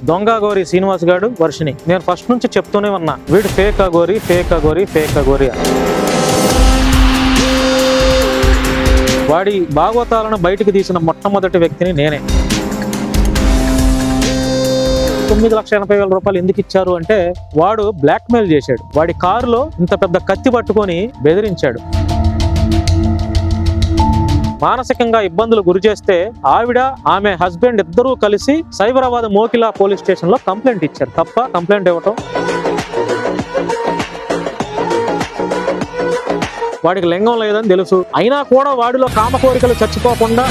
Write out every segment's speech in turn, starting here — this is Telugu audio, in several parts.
దొంగ గోరి శ్రీనివాస్ గారు వర్షిని నేను ఫస్ట్ నుంచి చెప్తూనే ఉన్నా వీడు fake aghori fake aghori fake aghori వాడి భాగవతాలను బయటికి తీసిన మొట్టమొదటి వ్యక్తిని నేనే. తొమ్మిది లక్షల ఎనభై వేల రూపాయలు ఎందుకు ఇచ్చారు అంటే వాడు బ్లాక్మెయిల్ చేశాడు. వాడి కారులో ఇంత పెద్ద కత్తి పట్టుకొని బెదిరించాడు. మానసికంగా ఇబ్బందులు గురి చేస్తే ఆవిడ ఆమె హస్బెండ్ ఇద్దరూ కలిసి సైబరాబాద్ మోకిలా పోలీస్ స్టేషన్లో కంప్లైంట్ ఇచ్చారు. తప్ప కంప్లైంట్ ఇవ్వటం? వాడికి లింగం లేదని తెలుసు. అయినా కూడా వాడిలో కామ కోరికలు చచ్చిపోకుండా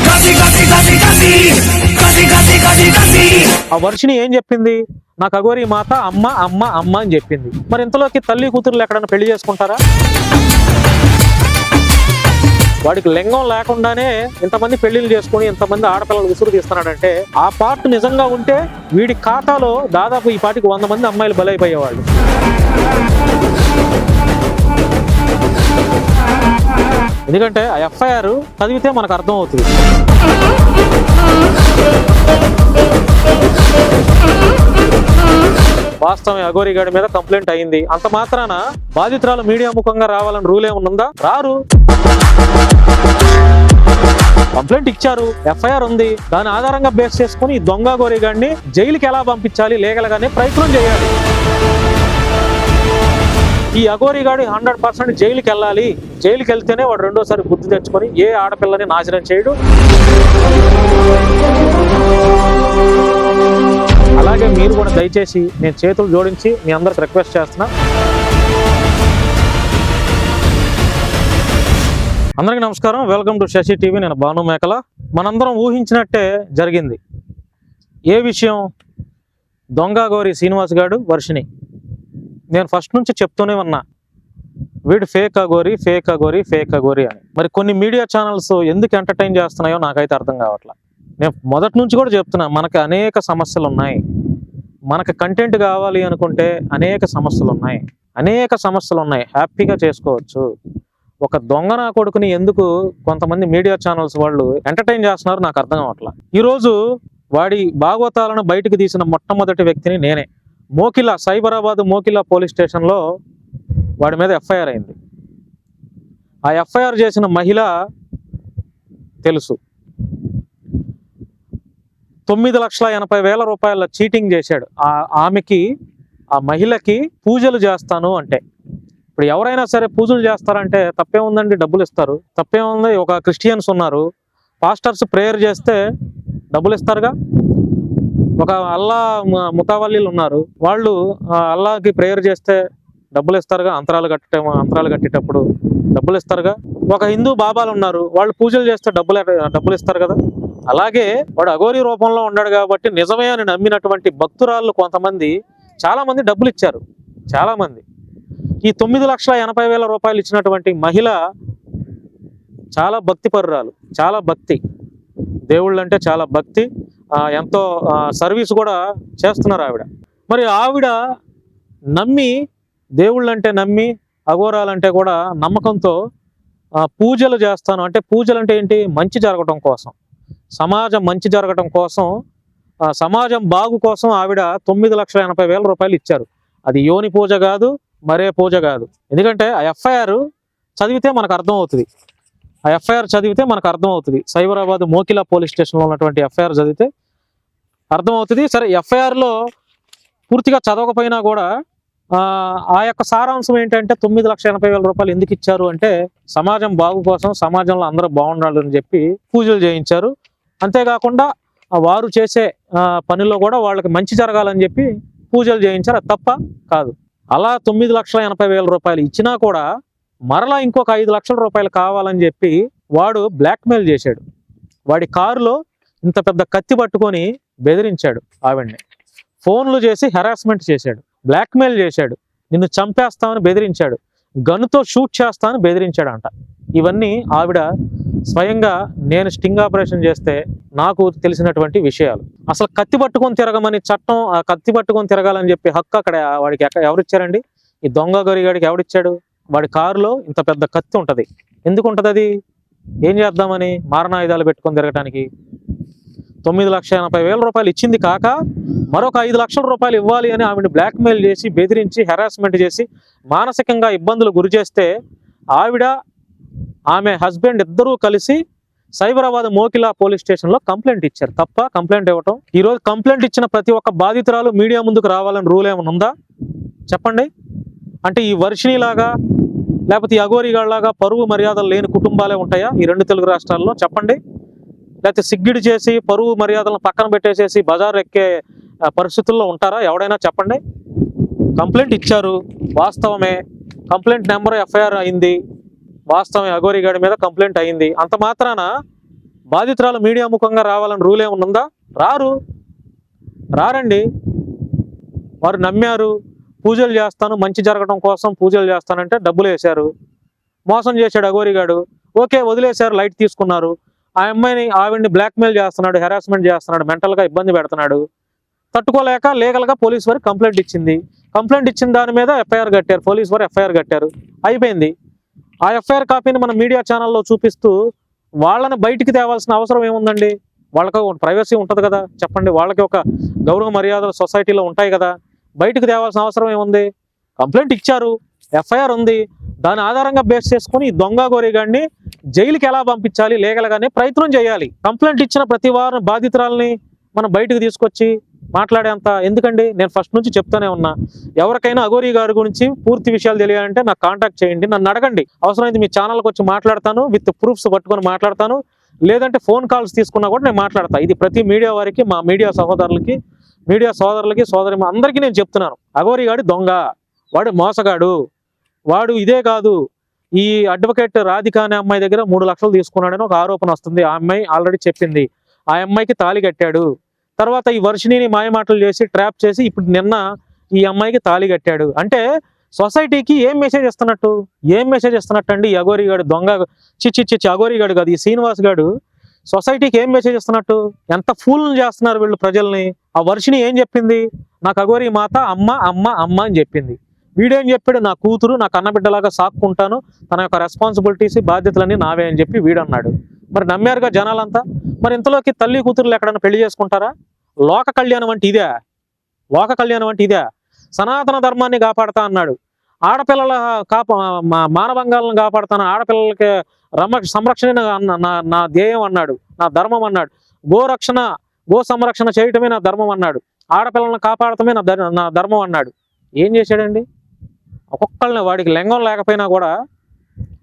ఆ వర్షిని ఏం చెప్పింది? నాకు అగోరి మాత అమ్మ అమ్మ అమ్మ అని చెప్పింది. మరి ఇంతలోకి తల్లి కూతుర్లు ఎక్కడైనా పెళ్ళి చేసుకుంటారా? వాడికి లింగం లేకుండానే ఇంతమంది పెళ్ళిళ్ళు చేసుకుని ఇంతమంది ఆడపిల్లలు ఉసురు తీస్తున్నాడంటే ఆ పార్ట్ నిజంగా ఉంటే వీడి ఖాతాలో దాదాపు ఈ పాటికి వంద మంది అమ్మాయిలు బలైపోయేవాళ్ళు. ఎందుకంటే ఆ ఎఫ్ఐఆర్ చదివితే మనకు అర్థం అవుతుంది. వాస్తవం అఘోరిగాడి మీద కంప్లైంట్ అయింది. అంత మాత్రాన బాధితురాలు మీడియా ముఖంగా రావాలని రూల్ ఏమన్నా రారు. కంప్లైంట్ ఇచ్చారు. ఎఫ్ఐఆర్ ఉంది. దాని ఆధారంగా బేస్ చేసుకుని దొంగ గోరిగాడిని జైలుకి ఎలా పంపించాలి లీగల్ గానే ప్రయత్నం చేయాలి. ఈ అగోరి గాడి హండ్రెడ్ పర్సెంట్ జైలుకి వెళ్ళాలి. జైలుకి వెళ్తేనే వాడు రెండోసారి బుద్ధి తెచ్చుకొని ఏ ఆడపిల్లని నాశనం చేయడు. అలాగే మీరు కూడా దయచేసి నేను చేతులు జోడించి మీ అందరికి రిక్వెస్ట్ చేస్తున్నా. అందరికీ నమస్కారం. Welcome to Shashi TV. నేను భాను మేకల. మనందరం ఊహించినట్టే జరిగింది. ఏ విషయం? దొంగ గౌరి శ్రీనివాస్ గారు వర్షిని నేను ఫస్ట్ నుంచి చెప్తూనే ఉన్నా. వీడు fake aghori fake aghori fake aghori అని. మరి కొన్ని మీడియా ఛానల్స్ ఎందుకు ఎంటర్టైన్ చేస్తున్నాయో నాకైతే అర్థం కావట్లేదు నేను మొదటి నుంచి కూడా చెప్తున్నా మనకు అనేక సమస్యలు ఉన్నాయి మనకు కంటెంట్ కావాలి అనుకుంటే అనేక సమస్యలు ఉన్నాయి అనేక సమస్యలు ఉన్నాయి హ్యాపీగా చేసుకోవచ్చు. ఒక దొంగ నా కొడుకుని ఎందుకు కొంతమంది మీడియా ఛానల్స్ వాళ్ళు ఎంటర్టైన్ చేస్తున్నారు నాకు అర్థం అవట్లా ఈరోజు వాడి భాగవతాలను బయటకు తీసిన మొట్టమొదటి వ్యక్తిని నేనే. మోకిలా సైబరాబాద్ మోకిలా పోలీస్ స్టేషన్లో వాడి మీద ఎఫ్ఐఆర్ అయింది. ఆ ఎఫ్ఐఆర్ చేసిన మహిళ తెలుసు. తొమ్మిది లక్షల ఎనభై వేల రూపాయల చీటింగ్ చేశాడు. ఆ ఆమెకి ఆ మహిళకి పూజలు చేస్తాను అంటే. ఇప్పుడు ఎవరైనా సరే పూజలు చేస్తారంటే తప్పేముందండి డబ్బులు ఇస్తారు. తప్పేముంది ఒక క్రిస్టియన్స్ ఉన్నారు. పాస్టర్స్ ప్రేయర్ చేస్తే డబ్బులు ఇస్తారుగా? ఒక అల్లా మ- ముతావల్లీలు ఉన్నారు. వాళ్ళు ఆ అల్లాకి ప్రేయర్ చేస్తే డబ్బులు ఇస్తారుగా? అంతరాలు కట్టే అంతరాలు కట్టేటప్పుడు డబ్బులు ఇస్తారుగా? ఒక హిందూ బాబాలు ఉన్నారు. వాళ్ళు పూజలు చేస్తే డబ్బులు డబ్బులు ఇస్తారు కదా? అలాగే వాడు అఘోరి రూపంలో ఉన్నాడు కాబట్టి నిజమే అని నమ్మినటువంటి భక్తురాళ్ళు కొంతమంది చాలామంది డబ్బులు ఇచ్చారు. చాలామంది. ఈ తొమ్మిది లక్షల ఎనభై వేల రూపాయలు ఇచ్చినటువంటి మహిళ చాలా భక్తి పరురాలు చాలా భక్తి. దేవుళ్ళు అంటే చాలా భక్తి. ఎంతో సర్వీస్ కూడా చేస్తున్నారు ఆవిడ. మరి ఆవిడ నమ్మి దేవుళ్ళంటే నమ్మి అఘోరాలంటే కూడా నమ్మకంతో పూజలు చేస్తాను. అంటే పూజలు అంటే ఏంటి? మంచి జరగటం కోసం. సమాజం మంచి జరగటం కోసం సమాజం బాగు కోసం ఆవిడ తొమ్మిది లక్షల ఎనభై వేల రూపాయలు ఇచ్చారు. అది యోని పూజ కాదు మరే పూజ కాదు. ఎందుకంటే ఆ ఎఫ్ఐఆర్ చదివితే మనకు అర్థం అవుతుంది ఆ ఎఫ్ఐఆర్ చదివితే మనకు అర్థం అవుతుంది సైబరాబాద్ మోకిలా పోలీస్ స్టేషన్లో ఉన్నటువంటి ఎఫ్ఐఆర్ చదివితే అర్థం అవుతుంది సరే ఎఫ్ఐఆర్లో పూర్తిగా చదవకపోయినా కూడా ఆ, ఆ యొక్క సారాంశం ఏంటంటే తొమ్మిది లక్షల ఎనభై వేల రూపాయలు ఎందుకు ఇచ్చారు అంటే సమాజం బాగు కోసం సమాజంలో అందరూ బాగుండాలని చెప్పి పూజలు చేయించారు. అంతేకాకుండా వారు చేసే పనిలో కూడా వాళ్ళకి మంచి జరగాలని చెప్పి పూజలు చేయించారు అది తప్ప కాదు. అలా తొమ్మిది లక్షల ఎనభై వేల రూపాయలు ఇచ్చినా కూడా మరలా ఇంకొక ఐదు లక్షల రూపాయలు కావాలని చెప్పి వాడు బ్లాక్మెయిల్ చేశాడు. వాడి కారులో ఇంత పెద్ద కత్తి పట్టుకొని బెదిరించాడు ఆవిడ్ని. ఫోన్లు చేసి హెరాస్మెంట్ చేశాడు. బ్లాక్మెయిల్ చేశాడు. నిన్ను చంపేస్తామని బెదిరించాడు. గన్నుతో షూట్ చేస్తామని బెదిరించాడంట. ఇవన్నీ ఆవిడ స్వయంగా నేను స్టింగ్ ఆపరేషన్ చేస్తే నాకు తెలిసినటువంటి విషయాలు. అసలు కత్తి పట్టుకొని తిరగమని చట్టం ఆ కత్తి పట్టుకొని తిరగాలని చెప్పి హక్కు అక్కడ వాడికి ఎవరిచ్చారండి? ఈ దొంగ గరిగాడికి ఎవడిచ్చాడు? వాడి కారులో ఇంత పెద్ద కత్తి ఉంటుంది. ఎందుకు ఉంటుంది అది? ఏం చేద్దామని మారణాయుధాలు పెట్టుకొని తిరగటానికి? తొమ్మిది లక్షల ఎనభై వేల రూపాయలు ఇచ్చింది కాక మరొక ఐదు లక్షల రూపాయలు ఇవ్వాలి అని ఆవిడ బ్లాక్మెయిల్ చేసి బెదిరించి హెరాస్మెంట్ చేసి మానసికంగా ఇబ్బందులు గురి చేస్తే ఆవిడ ఆమె హస్బెండ్ ఇద్దరూ కలిసి సైబరాబాద్ మోకిలా పోలీస్ స్టేషన్లో కంప్లైంట్ ఇచ్చారు. తప్ప కంప్లైంట్ ఇవ్వటం. ఈరోజు కంప్లైంట్ ఇచ్చిన ప్రతి ఒక్క బాధితురాలు మీడియా ముందుకు రావాలని రూల్ ఏమైనా ఉందా? చెప్పండి. అంటే ఈ వర్షిణిలాగా లేకపోతే ఈ అఘోరిగాళ్ళలాగా పరువు మర్యాదలు లేని కుటుంబాలే ఉంటాయా ఈ రెండు తెలుగు రాష్ట్రాల్లో? చెప్పండి. లేకపోతే సిగ్గిడి చేసి పరువు మర్యాదలను పక్కన పెట్టేసేసి బజారు ఎక్కే పరిస్థితుల్లో ఉంటారా? ఎవడైనా చెప్పండి. కంప్లైంట్ ఇచ్చారు. వాస్తవమే. కంప్లైంట్ నెంబర్ ఎఫ్ఐఆర్ అయింది. వాస్తవమే అఘోరిగాడి మీద కంప్లైంట్ అయింది. అంత మాత్రాన బాధితురాలు మీడియా ముఖంగా రావాలని రూల్ ఏమన్నా రారు. రారండి. వారు నమ్మారు. పూజలు చేస్తాను మంచి జరగడం కోసం పూజలు చేస్తానంటే డబ్బులు వేశారు. మోసం చేశాడు అఘోరిగాడు ఓకే వదిలేశారు లైట్ తీసుకున్నారు. ఆ అమ్మాయిని ఆవిడ్ని బ్లాక్మెయిల్ చేస్తున్నాడు హెరాస్మెంట్ చేస్తున్నాడు మెంటల్గా ఇబ్బంది పెడుతున్నాడు. తట్టుకోలేక లీగల్గా పోలీస్ వారికి కంప్లైంట్ ఇచ్చింది. కంప్లైంట్ ఇచ్చిన దాని మీద ఎఫ్ఐఆర్ కట్టారు పోలీస్ వారు ఎఫ్ఐఆర్ కట్టారు. అయిపోయింది. ఆ ఎఫ్ఐఆర్ కాపీని మన మీడియా ఛానల్లో చూపిస్తూ వాళ్ళని బయటికి తేవాల్సిన అవసరం ఏముందండి? వాళ్ళకి ప్రైవసీ ఉంటుంది కదా. చెప్పండి వాళ్ళకి ఒక గౌరవ మర్యాదలు సొసైటీలో ఉంటాయి కదా. బయటకు తేవాల్సిన అవసరం ఏముంది? కంప్లైంట్ ఇచ్చారు ఎఫ్ఐఆర్ ఉంది. దాని ఆధారంగా బేస్ చేసుకుని దొంగ గోరిగాడిని జైలుకి ఎలా పంపించాలి? లీగల్గానే ప్రయత్నం చేయాలి. కంప్లైంట్ ఇచ్చిన ప్రతి వారం బాధితురాలని మనం బయటకు తీసుకొచ్చి మాట్లాడేంత? ఎందుకండి? నేను ఫస్ట్ నుంచి చెప్తానే ఉన్నా. ఎవరికైనా అఘోరీ గారి గురించి పూర్తి విషయాలు తెలియాలంటే నాకు కాంటాక్ట్ చేయండి. నన్ను అడగండి. అవసరమైంది మీ ఛానల్కి వచ్చి మాట్లాడతాను. విత్ ప్రూఫ్స్ పట్టుకొని మాట్లాడతాను. లేదంటే ఫోన్ కాల్స్ తీసుకున్నా కూడా నేను మాట్లాడతాను ఇది ప్రతి మీడియా వారికి మా మీడియా సహోదరులకి మీడియా సోదరులకి సోదరి అందరికీ నేను చెప్తున్నాను. అఘోరి దొంగ. వాడు మోసగాడు. వాడు ఇదే కాదు. ఈ అడ్వకేట్ రాధిక అనే అమ్మాయి దగ్గర మూడు లక్షలు తీసుకున్నాడని ఒక ఆరోపణ వస్తుంది. ఆ అమ్మాయి ఆల్రెడీ చెప్పింది. ఆ అమ్మాయికి తాళి కట్టాడు. తర్వాత ఈ వర్షిణిని మాయమాటలు చేసి ట్రాప్ చేసి ఇప్పుడు నిన్న ఈ అమ్మాయికి తాళి కట్టాడు. అంటే సొసైటీకి ఏం మెసేజ్ ఇస్తున్నట్టు? ఏం మెసేజ్ ఇస్తున్నట్టు అండి అగోరిగాడు దొంగ చిచ్చి చిచ్చి అఘోరిగాడు కాదు ఈ శ్రీనివాస్ గాడు. సొసైటీకి ఏం మెసేజ్ ఇస్తున్నట్టు? ఎంత ఫుల్ చేస్తున్నారు వీళ్ళు ప్రజల్ని? ఆ వర్షిని ఏం చెప్పింది? నాకు అఘోరి మాత అమ్మ అమ్మ అమ్మ అని చెప్పింది. వీడేం చెప్పాడు? నా కూతురు నా కన్నబిడ్డలాగా సాక్కుంటాను తన యొక్క రెస్పాన్సిబిలిటీస్ బాధ్యతలన్నీ నావే అని చెప్పి వీడన్నాడు. మరి నమ్మారుగా జనాలంతా? మరి ఇంతలోకి తల్లి కూతురులు ఎక్కడైనా పెళ్ళి చేసుకుంటారా? లోక కళ్యాణం అంటే ఇదే. లోక కళ్యాణం అంటే ఇదే. సనాతన ధర్మాన్ని కాపాడుతా అన్నాడు. ఆడపిల్లల కాప మానవంగాలను కాపాడుతాను ఆడపిల్లలకి రమ సంరక్షణ నా నా- ధ్యేయం అన్నాడు. నా ధర్మం అన్నాడు. గోరక్షణ గో సంరక్షణ చేయటమే నా ధర్మం అన్నాడు. ఆడపిల్లలను కాపాడటమే నా నా ధర్మం అన్నాడు. ఏం చేశాడండి? ఒక్కొక్కళ్ళని వాడికి లింగం లేకపోయినా కూడా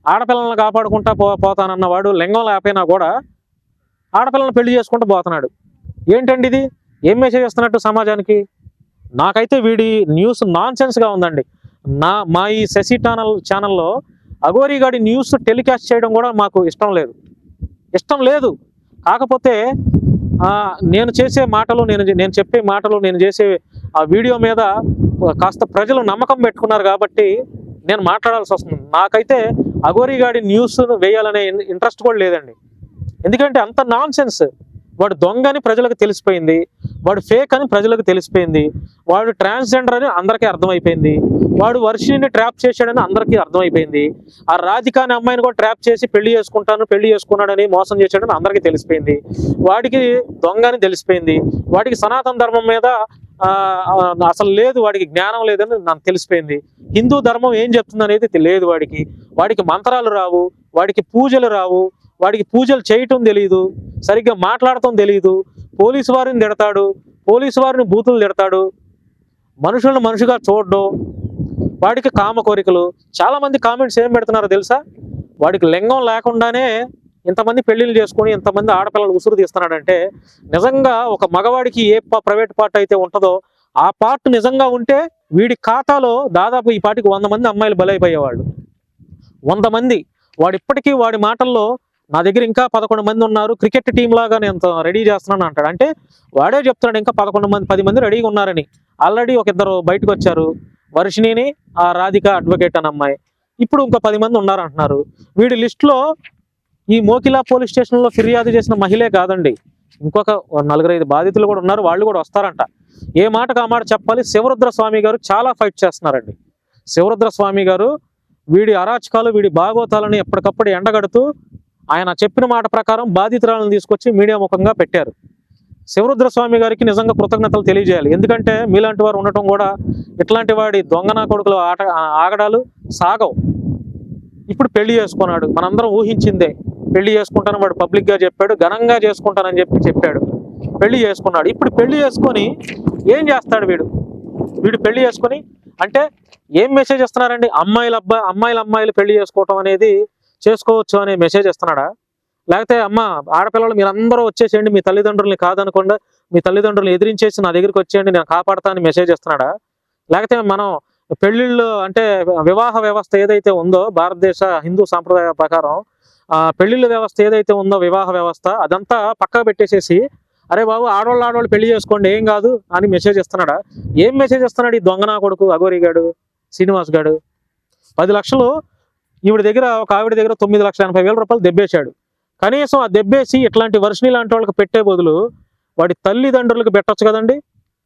ఆడపిల్లలను కాపాడుకుంటా పో పోతానన్నవాడు లింగం లేకపోయినా కూడా ఆడపిల్లలను పెళ్ళి చేసుకుంటూ పోతున్నాడు. ఏంటండి ఇది? ఏం మెసేజ్ ఇస్తున్నట్టు సమాజానికి? నాకైతే వీడి న్యూస్ నాన్ సెన్స్గా ఉందండి. నా మా ఈ శశి ఛానల్ ఛానల్లో అఘోరీగాడి న్యూస్ టెలికాస్ట్ చేయడం కూడా మాకు ఇష్టం లేదు. ఇష్టం లేదు. కాకపోతే నేను చేసే మాటలు నేను నేను చెప్పే మాటలు నేను చేసే ఆ వీడియో మీద కాస్త ప్రజలు నమ్మకం పెట్టుకున్నారు కాబట్టి నేను మాట్లాడాల్సి వస్తుంది. నాకైతే అఘోరీగాడి న్యూస్ వేయాలనే ఇంట్రెస్ట్ కూడా లేదండి. ఎందుకంటే అంత నాన్ వాడు దొంగ అని ప్రజలకు తెలిసిపోయింది వాడు ఫేక్ అని ప్రజలకు తెలిసిపోయింది వాడు ట్రాన్స్జెండర్ అని అందరికీ అర్థమైపోయింది వాడు వర్షిని ట్రాప్ చేశాడని అందరికీ అర్థమైపోయింది ఆ రాధిక అనే అమ్మాయిని కూడా ట్రాప్ చేసి పెళ్ళి చేసుకుంటాను పెళ్ళి చేసుకున్నాడని మోసం చేశాడని అందరికీ తెలిసిపోయింది వాడికి దొంగ అని తెలిసిపోయింది వాడికి సనాతన ధర్మం మీద అసలు లేదు వాడికి జ్ఞానం లేదని నాకు తెలిసిపోయింది హిందూ ధర్మం ఏం చెప్తుంది అనేది లేదు వాడికి వాడికి మంత్రాలు రావు వాడికి పూజలు రావు వాడికి పూజలు చేయటం తెలియదు సరిగ్గా మాట్లాడటం తెలియదు పోలీసు వారిని తిడతాడు పోలీసు వారిని బూతులు తిడతాడు. మనుషులను మనిషిగా చూడడం వాడికి కామ కోరికలు. చాలామంది కామెంట్స్ ఏం పెడుతున్నారో తెలుసా? వాడికి లింగం లేకుండానే ఇంతమంది పెళ్ళిళ్ళు చేసుకొని ఇంతమంది ఆడపిల్లలు ఉసురు తీస్తున్నాడంటే నిజంగా ఒక మగవాడికి ఏ ప్రైవేట్ పార్ట్ అయితే ఉంటుందో ఆ పార్ట్ నిజంగా ఉంటే వీడి ఖాతాలో దాదాపు ఈ పాటికి వంద మంది అమ్మాయిలు బలైపోయేవాళ్ళు. వంద మంది. వాడిప్పటికీ వాడి మాటల్లో నా దగ్గర ఇంకా పదకొండు మంది ఉన్నారు. క్రికెట్ టీం లాగా నేను రెడీ చేస్తున్నాను అంటాడు. అంటే వాడే చెప్తున్నాడు ఇంకా పదకొండు మంది పది మంది రెడీగా ఉన్నారని. ఆల్రెడీ ఒక ఇద్దరు బయటకు వచ్చారు. వర్షిణిని ఆ రాధిక అడ్వకేట్ అని అమ్మాయి. ఇప్పుడు ఇంకో పది మంది ఉన్నారంటున్నారు. వీడి లిస్టులో ఈ మోకిలా పోలీస్ స్టేషన్లో ఫిర్యాదు చేసిన మహిళే కాదండి. ఇంకొక నలుగురు ఐదు బాధితులు కూడా ఉన్నారు. వాళ్ళు కూడా వస్తారంట. ఏ మాటకు ఆ మాట చెప్పాలి? శివరుద్ర స్వామి గారు చాలా ఫైట్ చేస్తున్నారండి. శివరుద్ర స్వామి గారు వీడి అరాచకాలు వీడి భాగోతాలను ఎప్పటికప్పుడు ఎండగడుతూ ఆయన చెప్పిన మాట ప్రకారం బాధితురాలను తీసుకొచ్చి మీడియా ముఖంగా పెట్టారు. శివరుద్ర స్వామి గారికి నిజంగా కృతజ్ఞతలు తెలియజేయాలి. ఎందుకంటే మీలాంటి వారు ఉండటం కూడా ఇట్లాంటి వాడి దొంగన కొడుకులు ఆట ఆగడాలు సాగవు. ఇప్పుడు పెళ్ళి చేసుకున్నాడు. మనందరం ఊహించిందే. పెళ్ళి చేసుకుంటాను వాడు పబ్లిక్గా చెప్పాడు ఘనంగా చేసుకుంటానని చెప్పి చెప్పాడు. పెళ్ళి చేసుకున్నాడు. ఇప్పుడు పెళ్ళి చేసుకొని ఏం చేస్తాడు వీడు? వీడు పెళ్ళి చేసుకొని అంటే ఏం మెసేజ్ ఇస్తున్నారండి? అమ్మాయిల అబ్బాయి అమ్మాయిల అమ్మాయిలు పెళ్ళి చేసుకోవటం అనేది చేసుకోవచ్చు అనే మెసేజ్ ఇస్తున్నాడా? లేకపోతే అమ్మ ఆడపిల్లలు మీరందరూ వచ్చేసేయండి మీ తల్లిదండ్రుల్ని కాదనకుండా మీ తల్లిదండ్రులు ఎదిరించేసి నా దగ్గరికి వచ్చేయండి నేను కాపాడతానని మెసేజ్ ఇస్తున్నాడా? లేకపోతే మనం పెళ్ళిళ్ళు అంటే వివాహ వ్యవస్థ ఏదైతే ఉందో భారతదేశ హిందూ సాంప్రదాయ ప్రకారం ఆ పెళ్ళిళ్ళ వ్యవస్థ ఏదైతే ఉందో వివాహ వ్యవస్థ అదంతా పక్కకు పెట్టేసేసి అరే బాబు ఆడవాళ్ళు ఆడవాళ్ళు పెళ్ళి చేసుకోండి ఏం కాదు అని మెసేజ్ ఇస్తున్నాడా? ఏం మెసేజ్ ఇస్తున్నాడు ఈ దొంగనా కొడుకు అగోరి గాడు శ్రీనివాస్ గాడు? పది లక్షలు ఈవిడ దగ్గర ఒక ఆవిడ దగ్గర తొమ్మిది లక్షల ఎనభై వేల రూపాయలు దెబ్బేశాడు. కనీసం ఆ దెబ్బేసి ఇట్లాంటి వర్షిని లాంటి వాళ్ళకి పెట్టే బదులు వాడి తల్లిదండ్రులకు పెట్టచ్చు కదండి.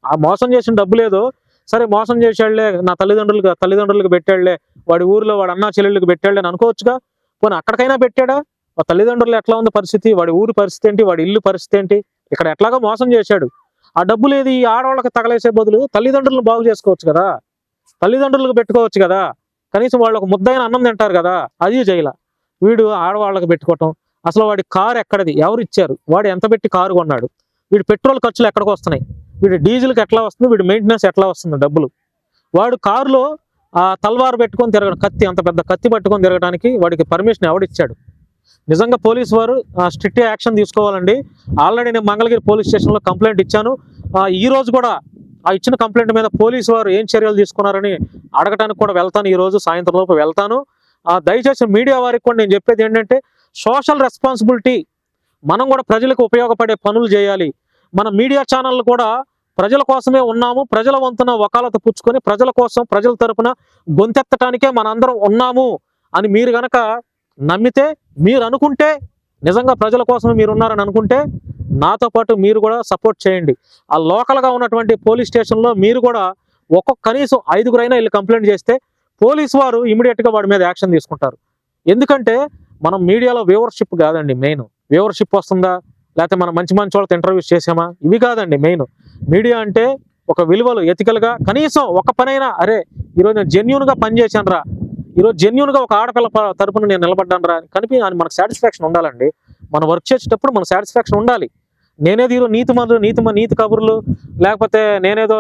ఆ మోసం చేసిన డబ్బు లేదో సరే మోసం చేశాడులే నా తల్లిదండ్రులకు తల్లిదండ్రులకు పెట్టాడులే వాడి ఊర్లో వాడి అన్నా చెల్లెళ్ళకి పెట్టాడులే అని అనుకోవచ్చుగా? పోనీ అక్కడికైనా పెట్టాడా? ఆ తల్లిదండ్రులు ఎట్లా ఉంది పరిస్థితి? వాడి ఊరి పరిస్థితి ఏంటి? వాడి ఇల్లు పరిస్థితి ఏంటి? ఇక్కడ ఎట్లాగో మోసం చేశాడు. ఆ డబ్బు లేదు ఈ ఆడవాళ్ళకి తగలేసే బదులు తల్లిదండ్రులను బాగు చేసుకోవచ్చు కదా? తల్లిదండ్రులకు పెట్టుకోవచ్చు కదా? కనీసం వాళ్ళు ఒక ముద్దైన అన్నం తింటారు కదా అది చేయాల. వీడు ఆడవాళ్ళకి పెట్టుకోవటం. అసలు వాడి కారు ఎక్కడది? ఎవరు ఇచ్చారు? వాడు ఎంత పెట్టి కారు కొన్నాడు? వీడి పెట్రోల్ ఖర్చులు ఎక్కడికి వస్తున్నాయి? వీడి డీజిల్కి ఎట్లా వస్తుంది? వీడి మెయింటెనెన్స్ ఎట్లా వస్తుంది? డబ్బులు. వాడు కారులో ఆ తల్వారు పెట్టుకొని తిరగడం కత్తి అంత పెద్ద కత్తి పట్టుకొని తిరగడానికి వాడికి పర్మిషన్ ఎవడిచ్చాడు నిజంగా పోలీసు వారు స్ట్రిక్ట్ యాక్షన్ తీసుకోవాలండి. ఆల్రెడీ నేను మంగళగిరి పోలీస్ స్టేషన్లో కంప్లైంట్ ఇచ్చాను. ఈ రోజు కూడా ఆ ఇచ్చిన కంప్లైంట్ మీద పోలీసు వారు ఏం చర్యలు తీసుకున్నారని అడగటానికి కూడా వెళ్తాను. ఈరోజు సాయంత్రం లోపు వెళ్తాను. ఆ, దయచేసి మీడియా వారికి కూడా నేను చెప్పేది ఏంటంటే సోషల్ రెస్పాన్సిబిలిటీ మనం కూడా ప్రజలకు ఉపయోగపడే పనులు చేయాలి. మన మీడియా ఛానళ్ళు కూడా ప్రజల కోసమే ఉన్నాము. ప్రజల వంతున వకాలత పుచ్చుకొని ప్రజల కోసం ప్రజల తరపున గొంతెత్తటానికే మనందరం ఉన్నాము అని మీరు గనక నమ్మితే మీరు అనుకుంటే నిజంగా ప్రజల కోసమే మీరు ఉన్నారని అనుకుంటే నాతో పాటు మీరు కూడా సపోర్ట్ చేయండి. ఆ లోకల్గా ఉన్నటువంటి పోలీస్ స్టేషన్లో మీరు కూడా ఒక్కొక్క కనీసం ఐదుగురైనా వీళ్ళు కంప్లైంట్ చేస్తే పోలీసు వారు ఇమీడియట్గా వాడి మీద యాక్షన్ తీసుకుంటారు. ఎందుకంటే మనం మీడియాలో వ్యూవర్షిప్ కాదండి మెయిన్ వ్యూవర్షిప్ వస్తుందా? లేకపోతే మనం మంచి మంచి వాళ్ళతో ఇంటర్వ్యూస్ చేసామా? ఇవి కాదండి మెయిన్ మీడియా అంటే ఒక విలువలు ఎథికల్గా కనీసం ఒక పనైనా అరే ఈరోజు నేను జెన్యున్గా పనిచేశాను రా. ఈరోజు జెన్యున్గా ఒక ఆడపిల్ల తరపున నేను నిలబడ్డాను రా కనిపి మనకు సాటిస్ఫాక్షన్ ఉండాలండి. మనం వర్క్ చేసేటప్పుడు మన సాటిస్ఫాక్షన్ ఉండాలి. నేనేది ఈరోజు నీతి మందులు నీతి నీతి కబుర్లు లేకపోతే నేనేదో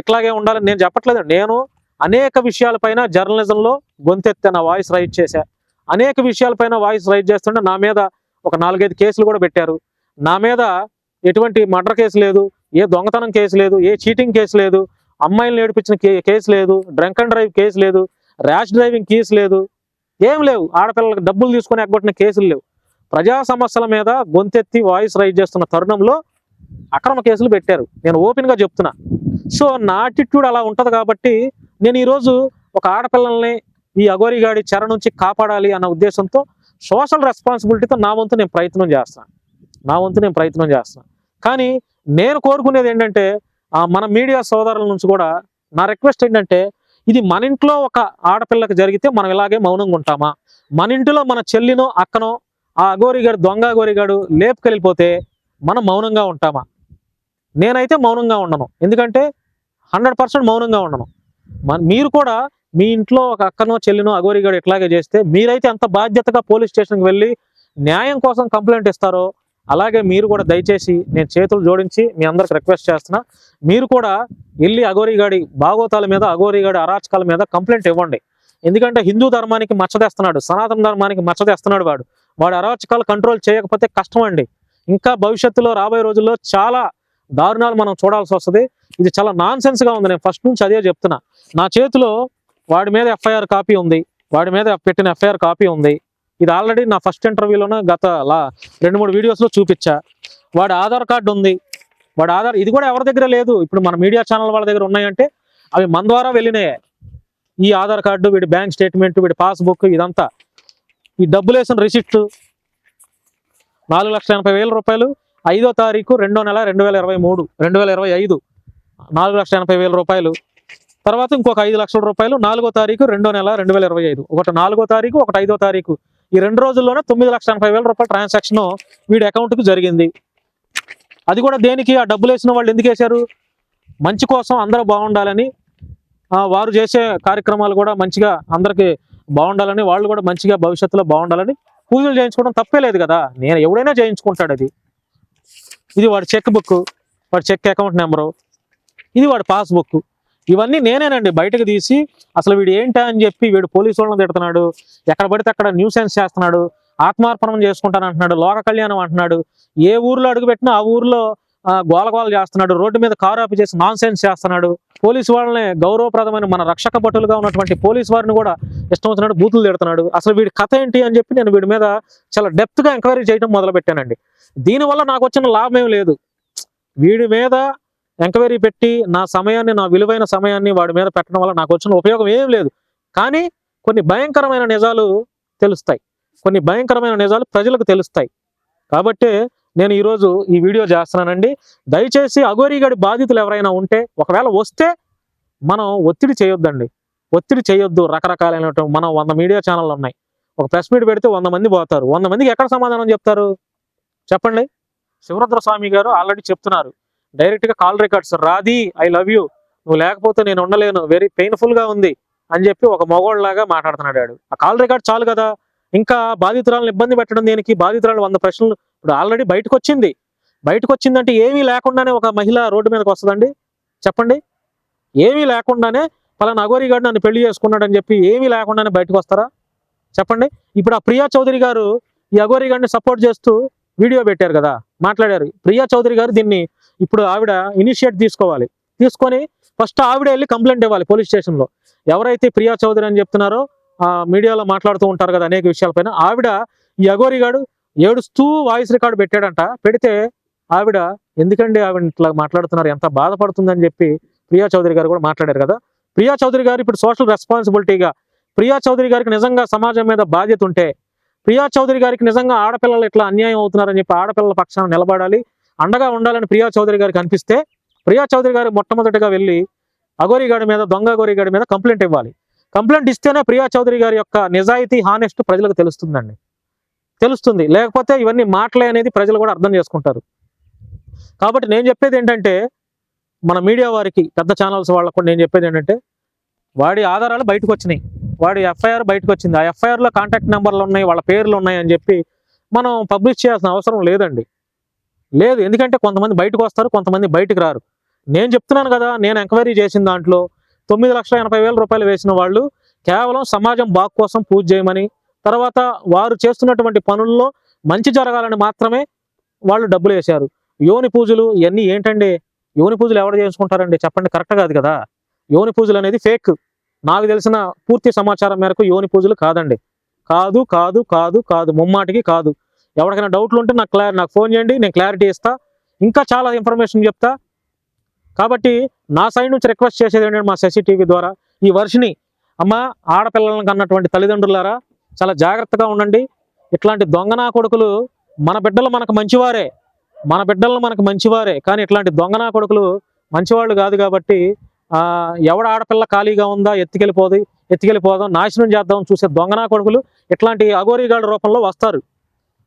ఇట్లాగే ఉండాలని నేను చెప్పట్లేదు. నేను అనేక విషయాలపైన జర్నలిజంలో గొంతెత్తే నా వాయిస్ రైట్ చేశా. అనేక విషయాలపైన వాయిస్ రైట్ చేస్తుంటే నా మీద ఒక నాలుగైదు కేసులు కూడా పెట్టారు. నా మీద ఎటువంటి మర్డర్ కేసు లేదు ఏ దొంగతనం కేసు లేదు ఏ చీటింగ్ కేసు లేదు అమ్మాయిలు ఏడిపించిన కేసు లేదు డ్రంక్ అండ్ డ్రైవ్ కేసు లేదు ర్యాష్ డ్రైవింగ్ కేసు లేదు ఏం లేవు. ఆడపిల్లలకు డబ్బులు తీసుకొని ఎగ్గొట్టిన కేసులు లేవు. ప్రజా సమస్యల మీద గొంతెత్తి వాయిస్ రైజ్ చేస్తున్న తరుణంలో అక్రమ కేసులు పెట్టారు. నేను ఓపెన్గా చెప్తున్నా. సో నా ఆటిట్యూడ్ అలా ఉంటుంది కాబట్టి నేను ఈరోజు ఒక ఆడపిల్లల్ని ఈ అగోరిగాడి చెర నుంచి కాపాడాలి అన్న ఉద్దేశంతో సోషల్ రెస్పాన్సిబిలిటీతో నా వంతు నేను ప్రయత్నం చేస్తాను నా వంతు నేను ప్రయత్నం చేస్తాను కానీ నేను కోరుకునేది ఏంటంటే మన మీడియా సోదరుల నుంచి కూడా నా రిక్వెస్ట్ ఏంటంటే ఇది మన ఇంట్లో ఒక ఆడపిల్లకి జరిగితే మనం ఇలాగే మౌనంగా ఉంటామా? మన ఇంటిలో మన చెల్లినో అక్కనో ఆ అఘోరిగాడు దొంగ అఘోరిగాడు లేపుకెళ్ళిపోతే మనం మౌనంగా ఉంటామా? నేనైతే మౌనంగా ఉండను. ఎందుకంటే హండ్రెడ్ పర్సెంట్ మౌనంగా ఉండను. మన మీరు కూడా మీ ఇంట్లో ఒక అక్కనో చెల్లినో అగోరిగాడు ఇట్లాగే చేస్తే మీరైతే ఎంత బాధ్యతగా పోలీస్ స్టేషన్కి వెళ్ళి న్యాయం కోసం కంప్లైంట్ ఇస్తారో అలాగే మీరు కూడా దయచేసి నేను చేతులు జోడించి మీ అందరికి రిక్వెస్ట్ చేస్తున్నా మీరు కూడా వెళ్ళి అఘోరిగాడి బాగోతాల మీద అఘోరిగాడి అరాచకాల మీద కంప్లైంట్ ఇవ్వండి. ఎందుకంటే హిందూ ధర్మానికి మచ్చదేస్తున్నాడు సనాతన ధర్మానికి మచ్చదేస్తున్నాడు వాడు. వాడు అరాచకాలు కంట్రోల్ చేయకపోతే కష్టం అండి. ఇంకా భవిష్యత్తులో రాబోయే రోజుల్లో చాలా దారుణాలు మనం చూడాల్సి వస్తుంది. ఇది చాలా నాన్ సెన్స్గా ఉంది. నేను ఫస్ట్ నుంచి అదే చెప్తున్నా. నా చేతిలో వాడి మీద ఎఫ్ఐఆర్ కాపీ ఉంది. వాడి మీద పెట్టిన ఎఫ్ఐఆర్ కాపీ ఉంది. ఇది ఆల్రెడీ నా ఫస్ట్ ఇంటర్వ్యూలోనే గత లా రెండు మూడు వీడియోస్లో చూపించా. వాడి ఆధార్ కార్డు ఉంది. వాడి ఆధార్ ఇది కూడా ఎవరి దగ్గర లేదు. ఇప్పుడు మన మీడియా ఛానల్ వాళ్ళ దగ్గర ఉన్నాయంటే అవి మన ద్వారా వెళ్ళినాయి. ఈ ఆధార్ కార్డు వీడి బ్యాంక్ స్టేట్మెంట్ వీడి పాస్బుక్ ఇదంతా. ఈ డబ్బులు వేసిన రిసిప్ట్ నాలుగు లక్షల ఎనభై వేల రూపాయలు. ఐదో తారీఖు రెండో నెల రెండు వేల ఇరవై మూడు రెండు వేల ఇరవై ఐదు. నాలుగు లక్షల ఎనభై వేల రూపాయలు. తర్వాత ఇంకొక ఐదు లక్షల రూపాయలు నాలుగో తారీఖు రెండో నెల రెండు వేల ఇరవై ఐదు. ఒకటి నాలుగో తారీఖు ఒకటి ఐదో తారీఖు. ఈ రెండు రోజుల్లోనే తొమ్మిది లక్షల ఎనభై వేల రూపాయల ట్రాన్సాక్షన్ వీడి అకౌంట్కి జరిగింది. అది కూడా దేనికి? ఆ డబ్బులు వేసిన వాళ్ళు ఎందుకు వేశారు? మంచి కోసం అందరూ బాగుండాలని వారు చేసే కార్యక్రమాలు కూడా మంచిగా అందరికి బాగుండాలని వాళ్ళు కూడా మంచిగా భవిష్యత్తులో బాగుండాలని పూజలు చేయించుకోవడం తప్పే లేదు కదా. నేను ఎవడైనా చేయించుకుంటాడు అది. ఇది వాడి చెక్ బుక్ వాడి చెక్ అకౌంట్ నెంబరు ఇది వాడి పాస్బుక్ ఇవన్నీ నేనేనండి బయటకు తీసి అసలు వీడు ఏంటా అని చెప్పి వీడు పోలీసు వాళ్ళని తిడుతున్నాడు ఎక్కడ పడితే అక్కడ న్యూసెన్స్ చేస్తున్నాడు ఆత్మార్పణం చేసుకుంటాను అంటున్నాడు లోక కళ్యాణం అంటున్నాడు ఏ ఊర్లో అడుగుపెట్టినా ఆ ఊర్లో గోలగోల చేస్తున్నాడు రోడ్డు మీద కారు ఆపి చేసి నాన్ సెన్స్ చేస్తున్నాడు. పోలీసు వాళ్ళని గౌరవప్రదమైన మన రక్షక భటులుగా ఉన్నటువంటి పోలీసు వారిని కూడా ఇష్టం వచ్చినట్టు బూతులు తిడుతున్నాడు. అసలు వీడి కథ ఏంటి అని చెప్పి నేను వీడి మీద చాలా డెప్త్గా ఎంక్వైరీ చేయడం మొదలుపెట్టానండి. దీనివల్ల నాకు వచ్చిన లాభం ఏం లేదు. వీడి మీద ఎంక్వైరీ పెట్టి నా సమయాన్ని నా విలువైన సమయాన్ని వాడి మీద పెట్టడం వల్ల నాకు వచ్చిన ఉపయోగం ఏం లేదు. కానీ కొన్ని భయంకరమైన నిజాలు తెలుస్తాయి. కొన్ని భయంకరమైన నిజాలు ప్రజలకు తెలుస్తాయి. కాబట్టి నేను ఈరోజు ఈ వీడియో చేస్తున్నానండి. దయచేసి అఘోరీగడి బాధితులు ఎవరైనా ఉంటే ఒకవేళ వస్తే మనం ఒత్తిడి చేయొద్దండి. ఒత్తిడి చేయొద్దు రకరకాలైన మనం వంద మీడియా ఛానళ్ళు ఉన్నాయి. ఒక ప్రెస్ మీట్ పెడితే వంద మంది పోతారు. వంద మందికి ఎక్కడ సమాధానం చెప్తారు? చెప్పండి. శివరుద్ర స్వామి గారు ఆల్రెడీ చెప్తున్నారు. డైరెక్ట్గా కాల్ రికార్డ్స్ రాది ఐ లవ్ యూ నువ్వు లేకపోతే నేను ఉండలేను వెరీ పెయిన్ఫుల్గా ఉంది అని చెప్పి ఒక మగోళ్ళలాగా మాట్లాడుతున్నాడు ఆ కాల్ రికార్డ్ చాలు కదా. ఇంకా బాధితురాలను ఇబ్బంది పెట్టడం దేనికి? బాధితురాలు వంద ప్రశ్నలు ఇప్పుడు ఆల్రెడీ బయటకు వచ్చింది బయటకు వచ్చిందంటే ఏమీ లేకుండానే ఒక మహిళ రోడ్డు మీదకి వస్తుందండి. చెప్పండి. ఏమీ లేకుండానే పలానా అగోరి గారు నన్ను పెళ్ళి చేసుకున్నాడని చెప్పి ఏమీ లేకుండానే బయటకు వస్తారా చెప్పండి. ఇప్పుడు ఆ ప్రియా చౌదరి గారు ఈ అగోరిగాడిని సపోర్ట్ చేస్తూ వీడియో పెట్టారు కదా మాట్లాడారు. ప్రియా చౌదరి గారు దీన్ని ఇప్పుడు ఆవిడ ఇనిషియేట్ తీసుకోవాలి. తీసుకొని ఫస్ట్ ఆవిడ వెళ్ళి కంప్లైంట్ ఇవ్వాలి పోలీస్ స్టేషన్లో. ఎవరైతే ప్రియా చౌదరి అని చెప్తున్నారో ఆ మీడియాలో మాట్లాడుతూ ఉంటారు కదా అనేక విషయాలపైన ఆవిడ ఈ అగోరిగాడు ఏడుస్తూ వాయిస్ రికార్డు పెట్టాడంట. పెడితే ఆవిడ ఎందుకండి ఆవిడ ఇట్లా మాట్లాడుతున్నారు? ఎంత బాధపడుతుందని చెప్పి ప్రియా చౌదరి గారు కూడా మాట్లాడారు కదా? ప్రియా చౌదరి గారు ఇప్పుడు సోషల్ రెస్పాన్సిబిలిటీగా ప్రియా చౌదరి గారికి నిజంగా సమాజం మీద బాధ్యత ఉంటే ప్రియా చౌదరి గారికి నిజంగా ఆడపిల్లలు ఇట్లా అన్యాయం అవుతున్నారని చెప్పి ఆడపిల్లల పక్షాన నిలబడాలి అండగా ఉండాలని ప్రియా చౌదరి గారికి అనిపిస్తే ప్రియా చౌదరి గారు మొట్టమొదటిగా వెళ్ళి అగోరిగాడి మీద దొంగ అగోరిగాడి మీద కంప్లైంట్ ఇవ్వాలి. కంప్లైంట్ ఇస్తేనే ప్రియా చౌదరి గారి యొక్క నిజాయితీ హానెస్ట్ ప్రజలకు తెలుస్తుందండి. తెలుస్తుంది. లేకపోతే ఇవన్నీ మాటలే అనేది ప్రజలు కూడా అర్థం చేసుకుంటారు. కాబట్టి నేను చెప్పేది ఏంటంటే మన మీడియా వారికి పెద్ద ఛానల్స్ వాళ్ళకు నేను చెప్పేది ఏంటంటే వాడి ఆధారాలు బయటకు వచ్చినాయి. వాడి ఎఫ్ఐఆర్ బయటకు వచ్చింది. ఆ ఎఫ్ఐఆర్లో కాంటాక్ట్ నెంబర్లు ఉన్నాయి వాళ్ళ పేర్లు ఉన్నాయి అని చెప్పి మనం పబ్లిష్ చేయాల్సిన అవసరం లేదండి. లేదు ఎందుకంటే కొంతమంది బయటకు వస్తారు కొంతమంది బయటకు రారు. నేను చెప్తున్నాను కదా నేను ఎంక్వైరీ చేసిన దాంట్లో తొమ్మిది లక్షల ఎనభై వేల రూపాయలు వేసిన వాళ్ళు కేవలం సమాజం బాగు కోసం పూజ చేయమని తర్వాత వారు చేస్తున్నటువంటి పనుల్లో మంచి జరగాలని మాత్రమే వాళ్ళు డబ్బులు వేశారు. యోని పూజలు ఇవన్నీ ఏంటండి? యోని పూజలు ఎవరు చేసుకుంటారండి? చెప్పండి కరెక్ట్ కాదు కదా? యోని పూజలు అనేది ఫేక్. నాకు తెలిసిన పూర్తి సమాచారం మేరకు యోని పూజలు కాదండి. కాదు కాదు కాదు కాదు. ముమ్మాటికి కాదు. ఎవరికైనా డౌట్లు ఉంటే నాకు క్లారి నాకు ఫోన్ చేయండి నేను క్లారిటీ ఇస్తా. ఇంకా చాలా ఇన్ఫర్మేషన్ చెప్తా. కాబట్టి నా సైడ్ నుంచి రిక్వెస్ట్ చేసేది ఏంటంటే మా శశి టీవీ ద్వారా ఈ వర్షిని అమ్మ ఆడపిల్లలను కన్నటువంటి తల్లిదండ్రులారా చాలా జాగ్రత్తగా ఉండండి. ఇట్లాంటి దొంగనా కొడుకులు మన బిడ్డలు మనకు మంచివారే. మన బిడ్డలు మనకు మంచివారే. కానీ ఇట్లాంటి దొంగనా కొడుకులు మంచివాళ్ళు కాదు కాబట్టి ఎవడ ఆడపిల్ల ఖాళీగా ఉందా ఎత్తుకెళ్ళిపోదు ఎత్తుకెళ్ళిపోదాం నాశనం చేద్దాం చూసే దొంగనా కొడుకులు ఇట్లాంటి అఘోరీగాడి రూపంలో వస్తారు.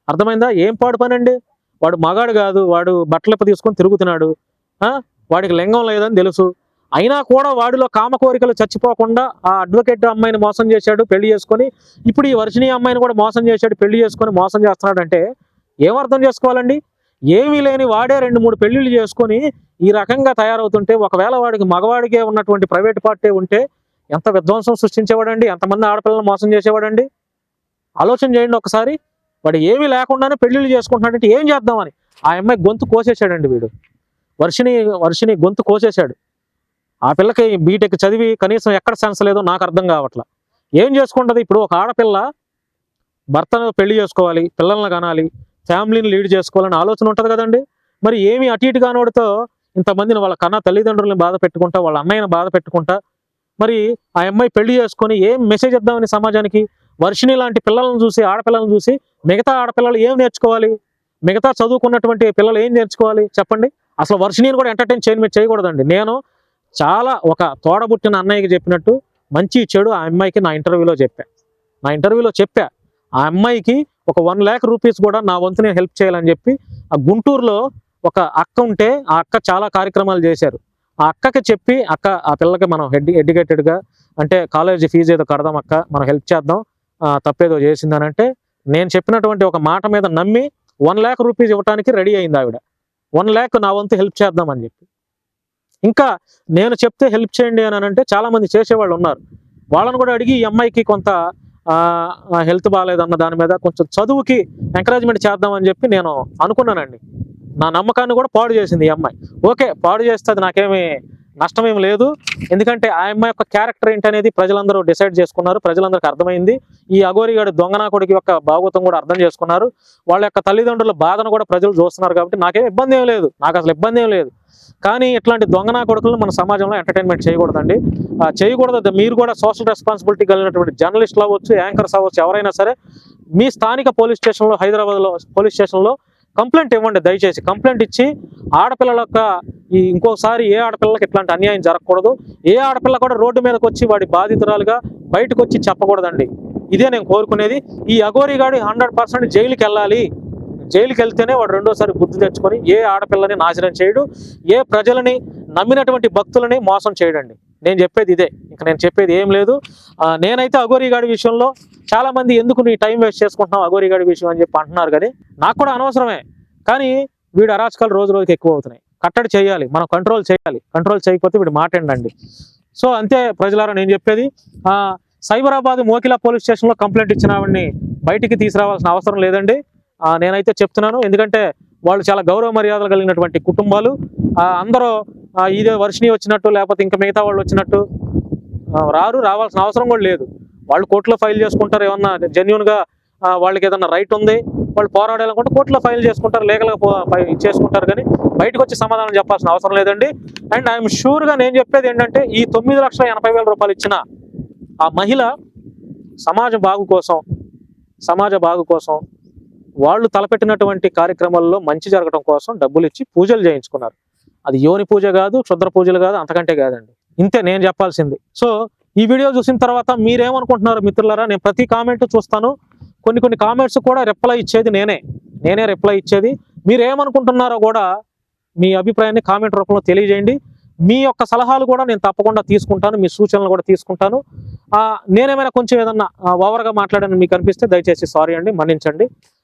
అర్థమైందా? ఏం పాడు పని అండి వాడు మగాడు కాదు వాడు బట్టలెప్ప తీసుకొని తిరుగుతున్నాడు. వాడికి లింగం లేదని తెలుసు. అయినా కూడా వాడిలో కామ కోరికలు చచ్చిపోకుండా ఆ అడ్వకేట్ అమ్మాయిని మోసం చేశాడు పెళ్ళి చేసుకొని ఇప్పుడు ఈ వర్షిణి అమ్మాయిని కూడా మోసం చేశాడు పెళ్ళి చేసుకొని మోసం చేస్తున్నాడు అంటే ఏం అర్థం చేసుకోవాలండి? ఏమీ లేని వాడే రెండు మూడు పెళ్ళిళ్ళు చేసుకొని ఈ రకంగా తయారవుతుంటే ఒకవేళ వాడికి మగవాడికే ఉన్నటువంటి ప్రైవేట్ పార్టీ ఉంటే ఎంత విధ్వంసం సృష్టించేవాడండి? ఎంతమంది ఆడపిల్లలను మోసం చేసేవాడండి? ఆలోచన చేయండి ఒకసారి. వాడు ఏమీ లేకుండానే పెళ్ళిళ్ళు చేసుకుంటున్నాడంటే ఏం చేద్దామని? ఆ అమ్మాయి గొంతు కోసేశాడండి వీడు. వర్షిని వర్షిని గొంతు కోసేశాడు. ఆ పిల్లకి బీటెక్ చదివి కనీసం ఎక్కడ సెన్స్ లేదో నాకు అర్థం కావట్లా. ఏం చేసుకుంటది? ఇప్పుడు ఒక ఆడపిల్ల భర్తను పెళ్ళి చేసుకోవాలి పిల్లల్ని కనాలి ఫ్యామిలీని లీడ్ చేసుకోవాలని ఆలోచన ఉంటుంది కదండి. మరి ఏమి అటు ఇటు కానోడితో ఇంతమందిని వాళ్ళ కన్నా తల్లిదండ్రులని బాధ పెట్టుకుంటా వాళ్ళ అమ్మాయిని బాధ పెట్టుకుంటా మరి ఆ అమ్మాయి పెళ్ళి చేసుకొని ఏం మెసేజ్ ఇద్దామని సమాజానికి? వర్షిణి లాంటి పిల్లలను చూసి ఆడపిల్లలను చూసి మిగతా ఆడపిల్లలు ఏం నేర్చుకోవాలి? మిగతా చదువుకున్నటువంటి పిల్లలు ఏం నేర్చుకోవాలి? చెప్పండి. అసలు వర్షిణిని కూడా ఎంటర్టైన్ చేయని చేయకూడదండి. నేను చాలా ఒక తోడబుట్టిన అన్నయ్యకి చెప్పినట్టు మంచి చెడు ఆ అమ్మాయికి నా ఇంటర్వ్యూలో చెప్పా. నా ఇంటర్వ్యూలో చెప్పా ఆ అమ్మాయికి ఒక వన్ ల్యాక్ రూపీస్ కూడా నా వంతు నేను హెల్ప్ చేయాలని చెప్పి ఆ గుంటూరులో ఒక అక్క ఉంటే ఆ అక్క చాలా కార్యక్రమాలు చేశారు. ఆ అక్కకి చెప్పి అక్క ఆ పిల్లకి మనం హెడ్ ఎడ్యుకేటెడ్గా అంటే కాలేజీ ఫీజు ఏదో కడదాం అక్క మనం హెల్ప్ చేద్దాం తప్పేదో చేసిందని అంటే నేను చెప్పినటువంటి ఒక మాట మీద నమ్మి వన్ ల్యాక్ రూపీస్ ఇవ్వడానికి రెడీ అయింది ఆవిడ. వన్ ల్యాక్ నా వంతు హెల్ప్ చేద్దామని చెప్పి. ఇంకా నేను చెప్తే హెల్ప్ చేయండి అని అంటే చాలామంది చేసేవాళ్ళు ఉన్నారు. వాళ్ళని కూడా అడిగి ఈ అమ్మాయికి కొంత హెల్త్ బాగాలేదన్న దాని మీద కొంచెం చదువుకి ఎంకరేజ్మెంట్ చేద్దామని చెప్పి నేను అనుకున్నానండి. నా నమ్మకాన్ని కూడా పాడు చేసింది ఈ అమ్మాయి. ఓకే పాడు చేస్తే అది నాకేమీ నష్టమేం లేదు. ఎందుకంటే ఆ అమ్మాయి యొక్క క్యారెక్టర్ ఏంటనేది ప్రజలందరూ డిసైడ్ చేసుకున్నారు. ప్రజలందరికీ అర్థమైంది. ఈ అఘోరిగాడు దొంగనాకుడికి యొక్క భాగవతం కూడా అర్థం చేసుకున్నారు. వాళ్ళ యొక్క తల్లిదండ్రుల బాధను కూడా ప్రజలు చూస్తున్నారు కాబట్టి నాకేం ఇబ్బంది ఏం లేదు. నాకు అసలు ఇబ్బంది ఏం లేదు. కానీ ఇట్లాంటి దొంగనా కొడుకులను మన సమాజంలో ఎంటర్టైన్మెంట్ చేయకూడదండి. చేయకూడదు. మీరు కూడా సోషల్ రెస్పాన్సిబిలిటీ కలిగినటువంటి జర్నలిస్టులు అవ్వచ్చు యాంకర్స్ అవ్వచ్చు ఎవరైనా సరే మీ స్థానిక పోలీస్ స్టేషన్లో హైదరాబాద్లో పోలీస్ స్టేషన్లో కంప్లైంట్ ఇవ్వండి దయచేసి. కంప్లైంట్ ఇచ్చి ఆడపిల్లల యొక్క ఈ ఇంకోసారి ఏ ఆడపిల్లకి ఇట్లాంటి అన్యాయం జరగకూడదు. ఏ ఆడపిల్ల కూడా రోడ్డు మీదకి వచ్చి వాడి బాధితురాలుగా బయటకు వచ్చి చెప్పకూడదండి. ఇదే నేను కోరుకునేది. ఈ అఘోరిగాడి హండ్రెడ్ పర్సెంట్ జైలుకి వెళ్ళాలి జైలుకి వెళ్తేనే వాడు రెండోసారి బుద్ధి తెచ్చుకొని ఏ ఆడపిల్లని నాశనం చేయడు ఏ ప్రజలని నమ్మినటువంటి భక్తులని మోసం చేయడండి. నేను చెప్పేది ఇదే. ఇంకా నేను చెప్పేది ఏం లేదు. నేనైతే అఘోరిగాడి విషయంలో చాలా మంది ఎందుకు నీ టైం వేస్ట్ చేసుకుంటున్నావు అఘోరీగాడి విషయం అని చెప్పి అంటున్నారు కానీ నాకు కూడా అనవసరమే. కానీ వీడు అరాచకాలు రోజు రోజుకి ఎక్కువ అవుతున్నాయి. కట్టడి చేయాలి మనం కంట్రోల్ చేయాలి. కంట్రోల్ చేయకపోతే వీడు మాటండి సో అంతే ప్రజలారా నేను చెప్పేది. సైబరాబాద్ మోకిలా పోలీస్ స్టేషన్లో కంప్లైంట్ ఇచ్చిన వాడిని బయటికి తీసుకురావాల్సిన అవసరం లేదండి. నేనైతే చెప్తున్నాను. ఎందుకంటే వాళ్ళు చాలా గౌరవ మర్యాదలు కలిగినటువంటి కుటుంబాలు. అందరూ ఇదే వర్షిని వచ్చినట్టు లేకపోతే ఇంకా మిగతా వాళ్ళు వచ్చినట్టు రారు రావాల్సిన అవసరం కూడా లేదు. వాళ్ళు కోర్టులో ఫైల్ చేసుకుంటారు. ఏమన్నా జెన్యున్గా వాళ్ళకి ఏదన్నా రైట్ ఉంది వాళ్ళు పోరాడాలనుకుంటే కోర్టులో ఫైల్ చేసుకుంటారు. లీగల్గా చేసుకుంటారు కానీ బయటకు వచ్చి సమాధానం చెప్పాల్సిన అవసరం లేదండి. అండ్ ఐఎమ్ షూర్గా నేను చెప్పేది ఏంటంటే ఈ తొమ్మిది లక్షల ఎనభై వేల రూపాయలు ఇచ్చిన ఆ మహిళ సమాజ బాగు కోసం సమాజ బాగు కోసం వాళ్ళు తలపెట్టినటువంటి కార్యక్రమాల్లో మంచి జరగడం కోసం డబ్బులు ఇచ్చి పూజలు చేయించుకున్నారు. అది యోని పూజ కాదు క్షుద్ర పూజలు కాదు అంతకంటే కాదండి. ఇంతే నేను చెప్పాల్సింది. సో ఈ వీడియో చూసిన తర్వాత మీరేమనుకుంటున్నారు మిత్రులారా? నేను ప్రతి కామెంట్ చూస్తాను. కొన్ని కొన్ని కామెంట్స్ కూడా రిప్లై ఇచ్చేది నేనే. నేనే రిప్లై ఇచ్చేది. మీరు ఏమనుకుంటున్నారో కూడా మీ అభిప్రాయాన్ని కామెంట్ రూపంలో తెలియజేయండి. మీ యొక్క సలహాలు కూడా నేను తప్పకుండా తీసుకుంటాను. మీ సూచనలు కూడా తీసుకుంటాను. నేనేమైనా కొంచెం ఏదన్నా ఓవర్గా మాట్లాడాను మీకు అనిపిస్తే దయచేసి సారీ అండి మన్నించండి.